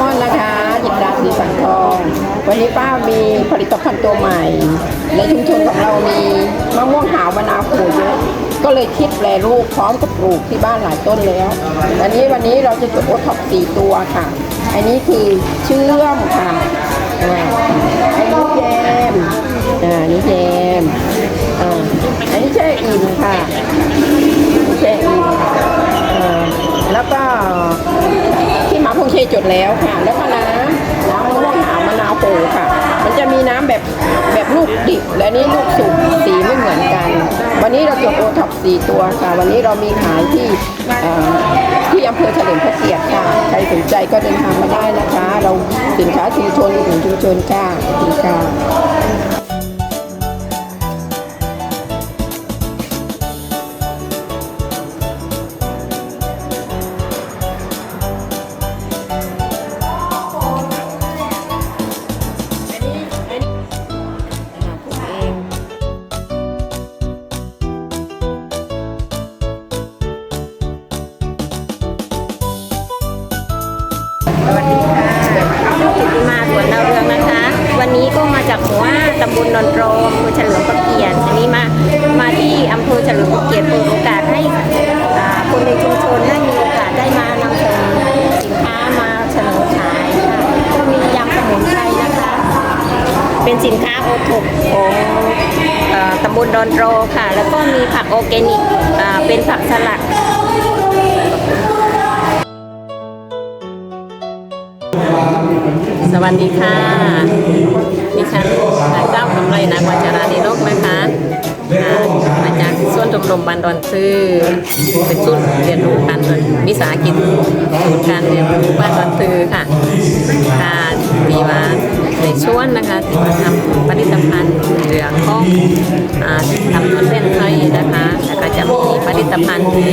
มอนนะคะหยิบดาสีสังทอง วันนี้ป้ามีผลิตภัณฑ์ตัวใหม่ ในชุมชนของเรามีมะม่วงหาวมะนาวโขเยอะก็เลยคิดแปรรูปพร้อมกับปลูกที่บ้านหลายต้นแล้วอันนี้วันนี้เราจะจดโอท็อปสี่ตัวค่ะ อันนี้คือเชื่อมค่ะอ่าอันนี้แยมอ่าอันนี้แยม ที่หมาพงเชจดแล้วค่ะ แล้วก็น้ำน้ำมะม่วงหาวมะนาวโปค่ะ มันจะมีน้ำแบบแบบลูกดิบและนี่ลูกสุกสีไม่เหมือนกัน วันนี้เราจดโอท็อปสี่ตัวค่ะ วันนี้เรามีขายที่ที่อำเภอเฉลิมพระเกียรติค่ะ ใครสนใจก็เดินทางมาได้นะคะ เราสินค้าชุมชนอุดหนุนชุมชนค่ะขอบคุณค่ะ สวัสดีค่ะกิติมาสวนดาวเรืองนะคะ วันนี้ก็มาจากหมู่ห้าตำบลนนโรมอำเภอเฉลิมพระเกียรติ อันนี้มา มาที่อำเภอเฉลิมพระเกียรติเปิดโอกาสให้อ่าคนในชุมชนได้มีโอกาสได้มานำเสนอสินค้ามาเสนอขายค่ะก็มียำสมุนไพรนะคะ เป็นสินค้าโอท็อปของเอ่อตำบลดอนโรค่ะ แล้วก็มีผักออร์แกนิกอ่าเป็นผักสลัด วัสดีค่ะดิฉันนางเจ้ากำไรนางวัชรานิโรกนะคะอามาจากส่วนชมรมบันดอนซื่อเป็นศูนย์เรียนรู้การวิสาหกิจศูนย์การเรียนรู้บ้านดอนซื่อค่ะค่ะมีว่าในช่วงนะคะที่มาทำผลิตภัณฑ์เหลืองข้องอ่าทำนเส้นไทยนะคะแล้วก็จะมีผลิตภัณฑ์ที่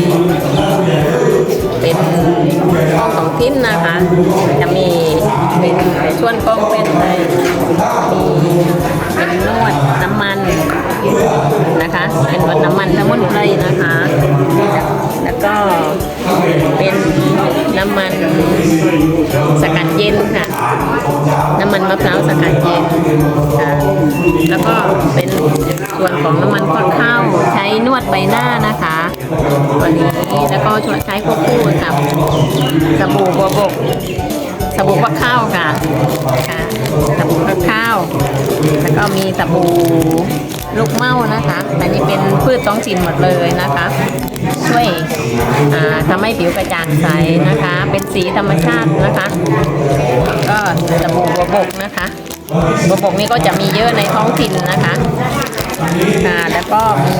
เป็นของของทิ้นนะคะ จะมี ส่วนของเป็นในมีเป็นนวดน้ำมันนะคะ เป็นนวดน้ำมันสมุนไพรนะคะ แล้วก็เป็นน้ำมันสกัดเย็นค่ะ น้ำมันมะพร้าวสกัดเย็นค่ะแล้วก็เป็นส่วนของน้ำมันข้าวข้าวใช้นวดใบหน้านะคะวันนี้แล้วก็ใช้ควบคู่กับสบู่บัวบก สบู่ฟักข้าวค่ะค่ะสบู่ฟักข้าว แล้วก็มีสบู่ลูกเม่านะคะ อันนี้เป็นพืชท้องถิ่นหมดเลยนะคะ ช่วยอ่าทำให้ผิวกระจ่างใสนะคะ เป็นสีธรรมชาตินะคะ ก็สบู่บัวบกนะคะบัวบกนี่ก็จะมีเยอะในท้องถิ่นนะคะค่ะแล้วก็มี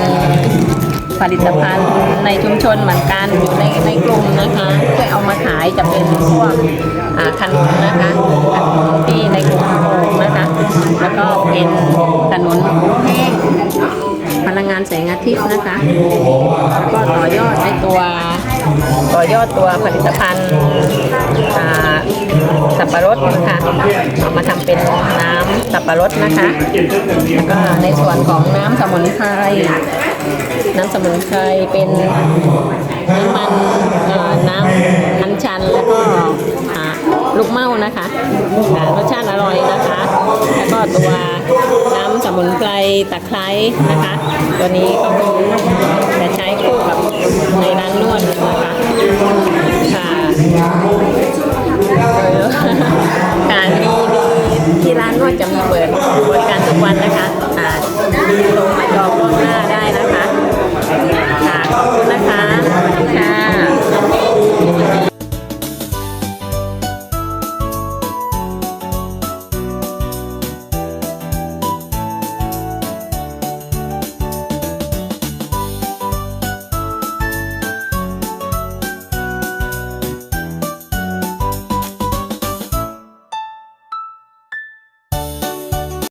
ผลิตภัณฑ์ในชุมชนเหมือนกันอยู่ในในกลุ่มนะคะที่เอามาขายจะเป็นพวกขนมนะคะขนมที่ในกลุ่มนะคะ แล้วก็เป็นขนมแห้งพลังงานแสงอาทิตย์นะคะแล้วก็ต่อยอดในตัวต่อยอดตัวผลิตภัณฑ์ สับปะรดนะคะเอามาทำเป็นน้ำสับปะรดนะคะแล้วก็ในส่วนของน้ำสมุนไพรน้ำสมุนไพรเป็นน้ำมันเอ่อน้ำอัญชันแล้วก็ลูกเม่านะคะรสชาติอร่อยนะคะ แล้วก็ตัวน้ำสมุนไพรตะไคร้นะคะ ตัวนี้ก็คือจะใช้คู่กับในร้านนวดนะคะค่ะ การมีมีที่ร้านนวดจะมีเปิดบริการทุกวันนะคะอ่าลงมาจองล่วงหน้าได้นะคะ